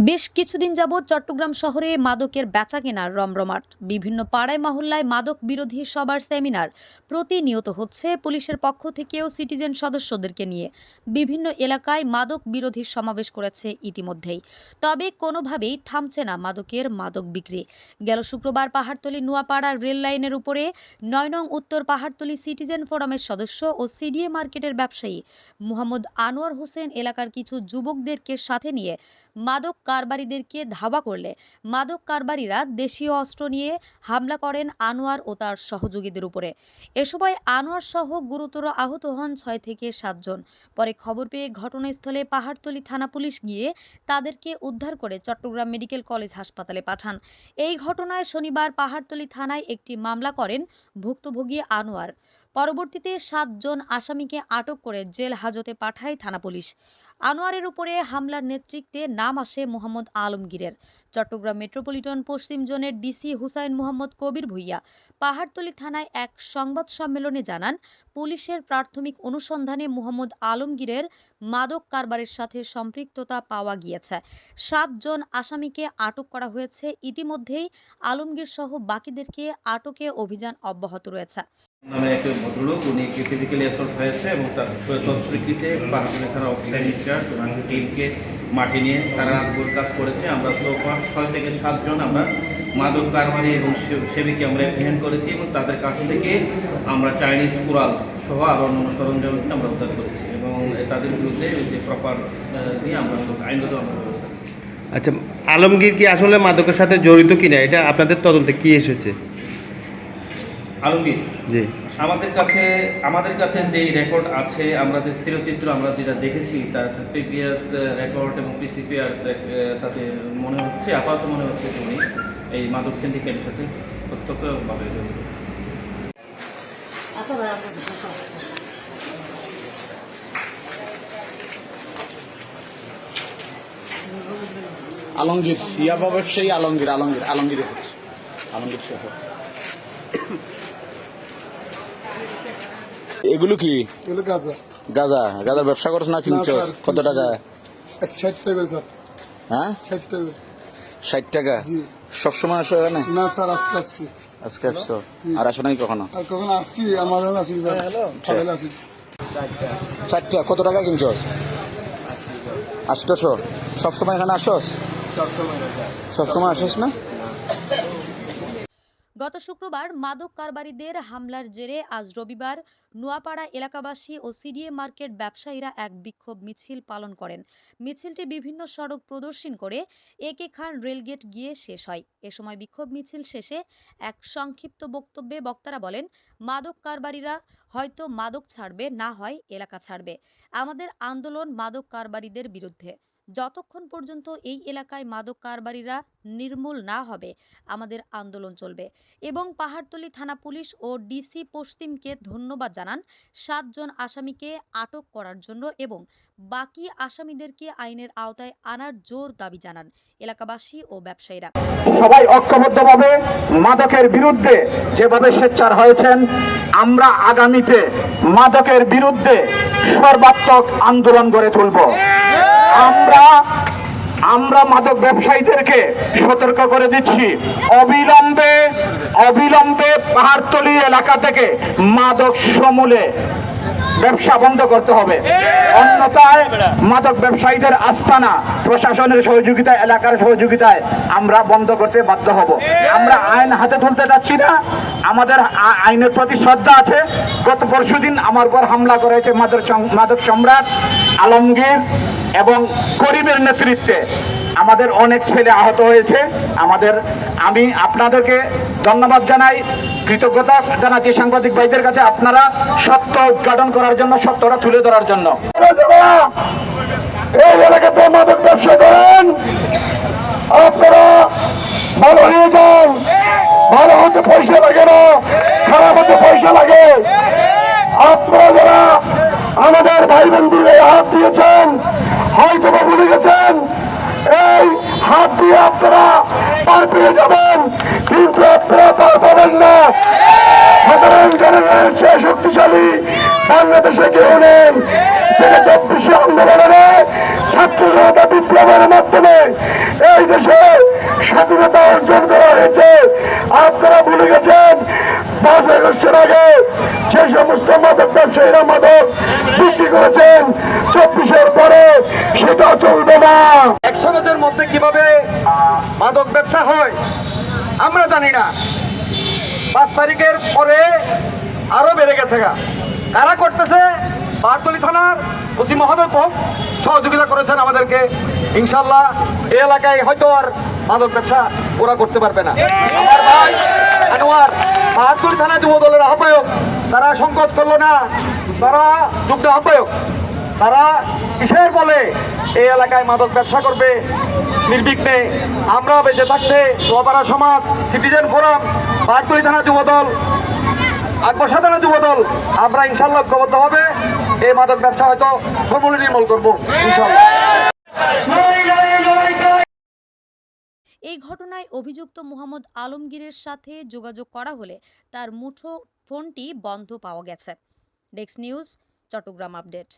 বেশ কিছুদিন যাবৎ চট্টগ্রাম শহরে মাদকের বেচাকেনার রমরমাট। বিভিন্ন পাড়ায়, মহল্লায় মাদক বিরোধী সবার সেমিনার প্রতিনিয়ত হচ্ছে পুলিশের পক্ষ থেকেও সিটিজেন সদস্যদেরকে নিয়ে। বিভিন্ন এলাকায় মাদক বিরোধী সমাবেশ করেছে ইতিমধ্যেই। তবে কোনোভাবেই থামছে না মাদকের মাদক বিক্রি। গেল শুক্রবার পাহাড়তলী নোয়াপাড়া রেল লাইনের উপরে নয় নং উত্তর পাহাড়তলী সিটিজেন ফোরামের সদস্য ও সিডিএ মার্কেটের ব্যবসায়ী মোহাম্মদ আনোয়ার হোসেন এলাকার কিছু যুবকদেরকে সাথে নিয়ে মাদক কারবারিদেরকে ধাওয়া করলে মাদক কারবারিরা দেশীয় অস্ত্র নিয়ে হামলা করেন আনোয়ার ও তার সহযোগীদের উপরে। এ সময় আনোয়ার সহ গুরুতর আহত হন ছয় থেকে সাতজন পরে খবর পেয়ে ঘটনাস্থলে পাহাড়তলী থানা পুলিশ গিয়ে তাদেরকে উদ্ধার করে চট্টগ্রাম মেডিকেল কলেজ হাসপাতালে পাঠান। এই ঘটনায় শনিবার পাহাড়তলী থানায় একটি মামলা করেন ভুক্তভোগী আনোয়ার। পরবর্তীতে সাতজন আসামিকে আটক করে জেল হাজতে পাঠায় থানা পুলিশ। আনোয়ারের উপরে হামলার নেতৃত্বে নাম আসে মোহাম্মদ আলমগীরের। চট্টগ্রাম মেট্রোপলিটন পশ্চিম জোনের ডিসি হুসাইন মোহাম্মদ কবির ভুইয়া পাহাড়তলী থানায় এক সংবাদ সম্মেলনে জানান, পুলিশের প্রাথমিক অনুসন্ধানে মোহাম্মদ আলমগীরের মাদক কারবারের সাথে সম্পৃক্ততা পাওয়া গিয়েছে। সাতজন আসামিকে আটক করা হয়েছে। ইতিমধ্যেই আলমগীর সহ বাকিদেরকে আটকে অভিযান অব্যাহত রয়েছে। নামে ভদ্রলোক, উনি ফিজিক্যালি অ্যাসল্ট হয়েছে এবং তার থানা অফিসার ইনচার্জ এবং টিমকে মাঠে নিয়ে তারা রাতভর কাজ করেছে। আমরা সোফা ছয় থেকে সাতজন আমরা মাদক কারবারি এবং সেবিকে আমরা অ্যাপ্রিহেন্ড করেছি এবং তাদের কাছ থেকে আমরা চাইনিজ কুড়াল সহ আরও অন্য সরঞ্জাম আমরা উদ্ধার করেছি এবং তাদের বিরুদ্ধে যে প্রপার নিয়ে আমরা আইনগত আমরা ব্যবস্থা আচ্ছা আলমগীর কি আসলে মাদকের সাথে জড়িত কিনা? এটা আপনাদের তদন্তে কি এসেছে? আলমগীর জি। আমাদের কাছে আমাদের কাছে যেই রেকর্ড আছে আমরা যে স্থিরচিত্র আমরা যেটা দেখেছি তার প্রিভিয়াস রেকর্ড এবং পিসিপিআর তাতে মনে হচ্ছে আপাতত মনে হচ্ছে যে উনি এই মাদক সিন্ডিকেটের সাথে প্রত্যক্ষভাবে জড়িত। আলমগীর ইয়াবা ব্যবসায়ী আলমগীর আলমগীর আলমগীর হচ্ছে। আলমগীর সহ এগুলো কি? এগুলো গাঁজা। গাজা? গাজার ব্যবসা করছ না কিনছো? কত টাকা? এক ষাট টাকা স্যার। হ্যাঁ? ষাট টাকা। ষাট টাকা? জি। সবসময় আসো এখানে? না স্যার আজকে আসছি। আজকে আসছো? আর আসো নাই কখনো? আর কখন আসছি আমার আসি স্যার। আসি। চারটা কত টাকা কিনছো? আটশোশো সবসময় এখানে আসোস সবসময় আসোস না? গত শুক্রবার মাদক কারবারিদের হামলার জেরে আজ রবিবার নোয়াপাড়া এলাকাবাসী ও সিডিএ মার্কেট ব্যবসায়ীরা এক বিক্ষোভ মিছিল পালন করেন। মিছিলটি বিভিন্ন সড়ক প্রদর্শন করে একে খান রেলগেট গিয়ে শেষ হয়। এ সময় বিক্ষোভ মিছিল শেষে এক সংক্ষিপ্ত বক্তব্যে বক্তারা বলেন, মাদক কারবারিরা হয়তো মাদক ছাড়বে, না হয় এলাকা ছাড়বে। আমাদের আন্দোলন মাদক কারবারিদের বিরুদ্ধে। যতক্ষণ পর্যন্ত এই এলাকায় মাদক কারবারিরা নির্মূল না হবে, আমাদের আন্দোলন চলবে। এবং পাহাড়তলী থানা পুলিশ ও ডিসি পশ্চিমকে ধন্যবাদ জানান সাতজন আসামিকে আটক করার জন্য এবং বাকি আসামিদেরকে আইনের আওতায় আনার জোর দাবি জানান এলাকাবাসী ও ব্যবসায়ীরা। সবাই ঐক্যবদ্ধভাবে মাদকের বিরুদ্ধে যেভাবে সোচ্চার হয়েছেন, আমরা আগামীতে মাদকের বিরুদ্ধে সর্বাত্মক আন্দোলন গড়ে তুলব। আমরা আমরা মাদক ব্যবসায়ীদেরকে সতর্ক করে দিচ্ছি। অবিলম্বে অবিলম্বে পাহাড়তলি এলাকা থেকে মাদক সমূলে ব্যবসা বন্ধ করতে হবে। অন্যথায় মাদক ব্যবসায়ীদের আস্থানা প্রশাসনের সহযোগিতায়, এলাকার সহযোগিতায় আমরা বন্ধ করতে বাধ্য হব। আমরা আইন হাতে তুলতে যাচ্ছি না। আমাদের আইনের প্রতি শ্রদ্ধা আছে। গত পরশুদিন আমার উপর হামলা করেছে মাদক মাদক সম্রাট, আলমগীর এবং করিমের নেতৃত্বে। আমাদের অনেক ছেলে আহত হয়েছে। আমাদের, আমি আপনাদেরকে ধন্যবাদ জানাই, কৃতজ্ঞতা জানাচ্ছি সাংবাদিক ভাইদের কাছে, আপনারা সত্য উদ্ঘাটন করার জন্য, সত্যটা তুলে ধরার জন্য। আপনারা যারা আমাদের ভাই বন্ধুদের হাত দিয়েছেন হয়তো বা ভুলে গেছেন এই হাত দিয়ে আপনারা পার পেয়ে যাবেন কিন্তু আপনারা পার পাবেন না। জনগণের চেয়ে শক্তিশালী বাংলাদেশে কেউ নেন থেকে চব্বিশে আন্দোলনে ছাত্র জনতা বিপ্লবের মাধ্যমে এই দেশে স্বাধীনতা অর্জন করা হয়েছে। আপনারা ভুলে গেছেন, পাঁচ আগস্টের আগে যে সমস্ত মাদক ব্যবসায়ীরা মাদক বিক্রি করেছেন, চব্বিশের পরে সেটা চলবে না। একশো গজের মধ্যে কীভাবে মাদক ব্যবসা হয়, আমরা জানি না। পাঁচ তারিখের পরে আরও বেড়ে গেছে গা। কারা করতেছে? বারতলি থানার ওসি মহোদয় সহযোগিতা করেছেন আমাদেরকে। ইনশাল্লাহ এ এলাকায় হয়তো আর মাদক ব্যবসা ওরা করতে পারবে না। আমার আনোয়ার, বাহাত্তর থানা যুব দলের আহ্বায়ক। তারা সংকোচ করল না। তারা যুগ্ম আহ্বায়ক। তারা কিসের বলে? এই এলাকায় মাদক ব্যবসা করবে। নির্বিঘ্নে আমরা বেঁচে থাকতে সমাজ, সিটিজেন ফোরাম পাটতলি থানা যুবদল আকবর থানা যুবদল, আমরা ইনশাল্লাহ ঐক্যবদ্ধ হবে। এই মাদক ব্যবসা হয়তো সমূলে নির্মূল করব এই ঘটনায় অভিযুক্ত মোহাম্মদ আলমগীরের সাথে যোগাযোগ করা হলে তার মুঠো ফোনটি বন্ধ পাওয়া গেছে। ডেক্স নিউজ, চট্টগ্রাম আপডেট।